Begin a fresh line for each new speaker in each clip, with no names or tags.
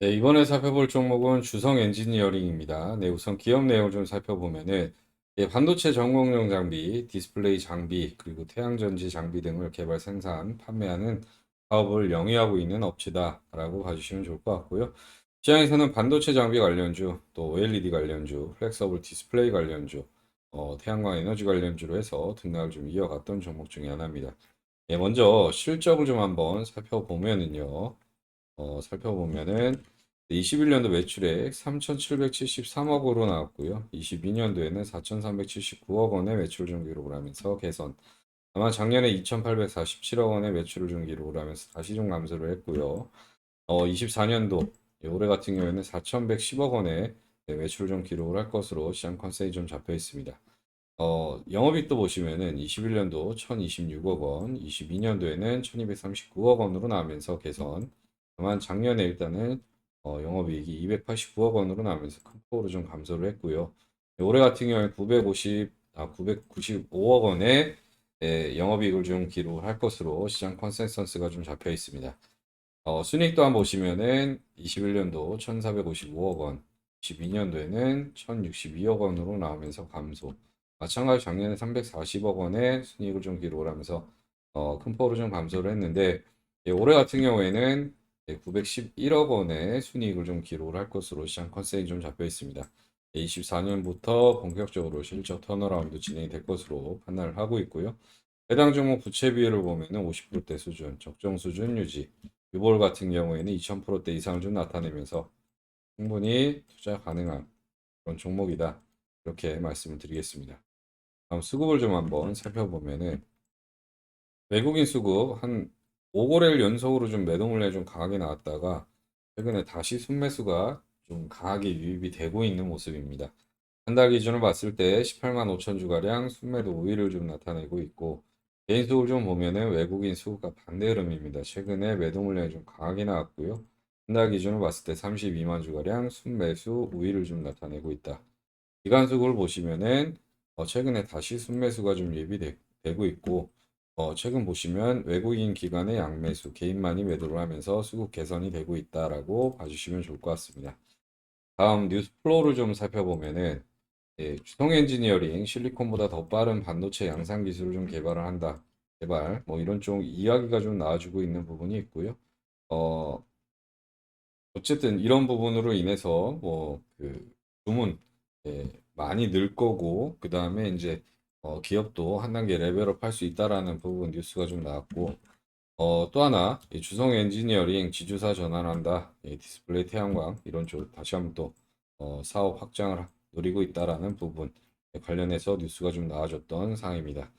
네, 이번에 살펴볼 종목은 주성 엔지니어링입니다. 네, 우선 기업 내용을 좀 살펴보면은 예, 반도체 전공용 장비, 디스플레이 장비, 그리고 태양전지 장비 등을 개발, 생산, 판매하는 사업을 영위하고 있는 업체다라고 봐주시면 좋을 것 같고요. 시장에서는 반도체 장비 관련주, 또 OLED 관련주, 플렉서블 디스플레이 관련주, 어, 태양광 에너지 관련주로 해서 등락을 좀 이어갔던 종목 중에 하나입니다. 예, 먼저 실적을 좀 한번 살펴보면은요. 어, 살펴보면은 21년도 매출액 3,773억으로 나왔고요. 22년도에는 4,379억 원의 매출 좀 기록을 하면서 개선. 다만 작년에 2,847억 원의 매출을 좀 기록을 하면서 다시 좀 감소를 했고요. 어, 24년도 올해 같은 경우에는 4,110억 원의 네, 매출을 좀 기록을 할 것으로 시장 컨센이 좀 잡혀 있습니다. 어, 영업이익도 보시면은 21년도 1,026억 원, 22년도에는 1,239억 원으로 나오면서 개선. 다만 작년에 일단은 어, 영업이익이 289억 원으로 나오면서 큰 폭으로 좀 감소를 했고요. 올해 같은 경우에 950, 아, 995억 원의 예, 영업이익을 좀 기록할 것으로 시장 컨센서스가 좀 잡혀 있습니다. 어, 순이익 또한 보시면은 21년도 1,455억 원, 22년도에는 1,062억 원으로 나오면서 감소. 마찬가지 작년에 340억 원의 순이익을 좀 기록을 하면서 어, 큰 폭으로 좀 감소를 했는데 예, 올해 같은 경우에는 911억 원의 순이익을 좀 기록을 할 것으로 시장 컨센이 좀 잡혀 있습니다. 24년부터 본격적으로 실적 턴어라운드 진행이 될 것으로 판단을 하고 있고요. 해당 종목 부채 비율을 보면은 50%대 수준, 적정 수준 유지. 유볼 같은 경우에는 2000%대 이상을 좀 나타내면서 충분히 투자 가능한 그런 종목이다. 이렇게 말씀을 드리겠습니다. 다음 수급을 좀 한번 살펴보면은 외국인 수급 한 5거래일 연속으로 좀 매도 물량이 좀 강하게 나왔다가 최근에 다시 순매수가 좀 강하게 유입이 되고 있는 모습입니다. 한 달 기준으로 봤을 때 18만 5천 주가량 순매도 우위를 좀 나타내고 있고 개인 수급을 좀 보면은 외국인 수급과 반대 흐름입니다. 최근에 매도 물량이 좀 강하게 나왔고요. 한 달 기준으로 봤을 때 32만 주가량 순매수 우위를 좀 나타내고 있다. 기간 수급을 보시면은 어, 최근에 다시 순매수가 좀 예비되고 있고 어, 최근 보시면 외국인 기관의 양매수, 개인만이 매도를 하면서 수급 개선이 되고 있다라고 봐주시면 좋을 것 같습니다. 다음 뉴스 플로우를 좀 살펴보면은 예, 주성 엔지니어링 실리콘보다 더 빠른 반도체 양산 기술을 좀 개발을 한다. 개발 뭐 이런 쪽 이야기가 좀 나와주고 있는 부분이 있고요. 어, 어쨌든 이런 부분으로 인해서 뭐 그 주문 예, 많이 늘 거고 그 다음에 이제 어, 기업도 한 단계 레벨업 할 수 있다라는 부분 뉴스가 좀 나왔고 어, 또 하나 이 주성 엔지니어링 지주사 전환한다 이 디스플레이 태양광 이런 쪽 다시 한번 또 어, 사업 확장을 노리고 있다라는 부분 관련해서 뉴스가 좀 나와줬던 상황입니다.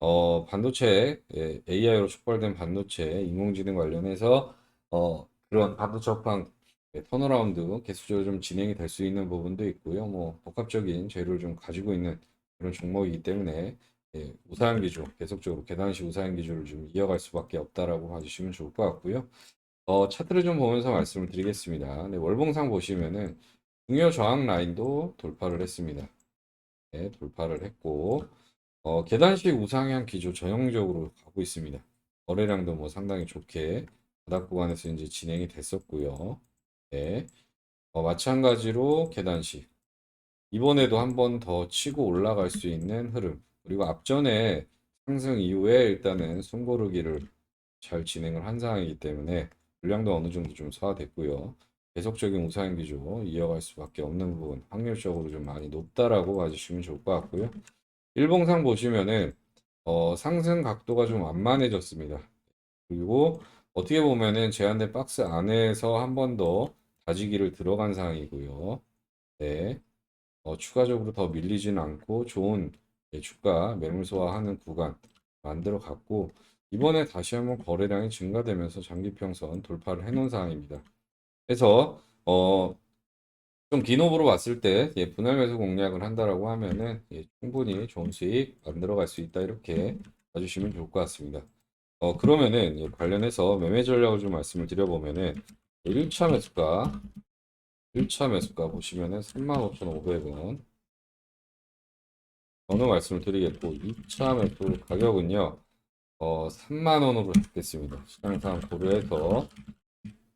어, 반도체 예, AI로 촉발된 반도체 인공지능 관련해서 어, 그런 반도체 업황 예, 턴어라운드 계속적으로 좀 진행이 될 수 있는 부분도 있고요. 뭐 복합적인 재료를 좀 가지고 있는 그런 종목이기 때문에 예, 우사형 기조 계속적으로 계단식 우사형 기조를 좀 이어갈 수밖에 없다라고 봐주시면 좋을 것 같고요. 어, 차트를 좀 보면서 말씀을 드리겠습니다. 네, 월봉상 보시면은 중요 저항 라인도 돌파를 했습니다. 네, 돌파를 했고 어, 계단식 우상향 기조 전형적으로 가고 있습니다. 거래량도 뭐 상당히 좋게 바닥 구간에서 이제 진행이 됐었고요. 네. 어, 마찬가지로 계단식 이번에도 한 번 더 치고 올라갈 수 있는 흐름. 그리고 앞전에 상승 이후에 일단은 숨고르기를 잘 진행을 한 상황이기 때문에 물량도 어느 정도 좀 소화됐고요. 계속적인 우상향 기조 이어갈 수밖에 없는 부분, 확률적으로 좀 많이 높다라고 봐주시면 좋을 것 같고요. 일봉상 보시면은 어, 상승 각도가 좀 완만해졌습니다. 그리고 어떻게 보면은 제한된 박스 안에서 한 번 더 다지기를 들어간 상황이고요. 네. 어, 추가적으로 더 밀리지는 않고 좋은 예, 주가 매물 소화하는 구간 만들어 갔고 이번에 다시 한번 거래량이 증가되면서 장기평선 돌파를 해놓은 상황입니다. 그래서 어, 좀 기노브로 봤을 때 예, 분할 매수 공략을 한다라고 하면은 예, 충분히 좋은 수익 만들어 갈 수 있다 이렇게 봐주시면 좋을 것 같습니다. 어, 그러면은 예, 관련해서 매매 전략을 좀 말씀을 드려보면은 1차 매수가 1차 매수가 보시면은 35,500원. 어느 말씀을 드리겠고 2차 매수 가격은요. 어, 3만 원으로 잡겠습니다. 시장상 고려해서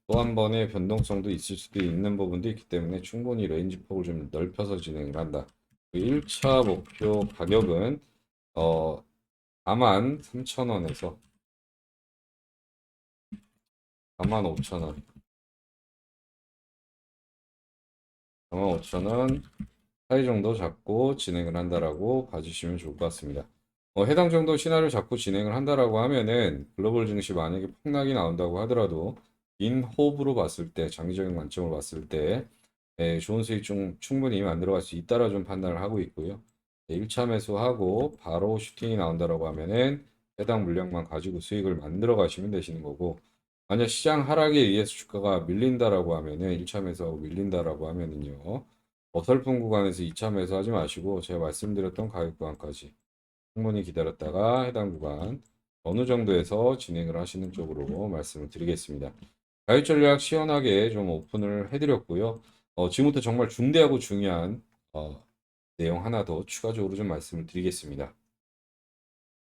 또 한 번의 변동성도 있을 수도 있는 부분도 있기 때문에 충분히 레인지 폭을 좀 넓혀서 진행을 한다. 1차 목표 가격은 어 43,000원에서 45,000원 45,000원 사이 정도 잡고 진행을 한다라고 봐주시면 좋을 것 같습니다. 어, 해당 정도 시나리오 잡고 진행을 한다라고 하면은 글로벌 증시 만약에 폭락이 나온다고 하더라도 인 호흡으로 봤을 때 장기적인 관점으로 봤을 때 예, 좋은 수익 좀 충분히 만들어갈 수 있다라 좀 판단을 하고 있고요. 1차 매수하고 바로 슈팅이 나온다라고 하면은 해당 물량만 가지고 수익을 만들어 가시면 되시는 거고 만약 시장 하락에 의해서 주가가 밀린다라고 하면은 1차 매수하고 밀린다라고 하면은요. 어설픈 구간에서 2차 매수하지 마시고 제가 말씀드렸던 가격 구간까지 충분히 기다렸다가 해당 구간 어느 정도에서 진행을 하시는 쪽으로 말씀을 드리겠습니다. 가격 전략 시원하게 좀 오픈을 해드렸고요. 어, 지금부터 정말 중대하고 중요한 어, 내용 하나 더 추가적으로 좀 말씀을 드리겠습니다.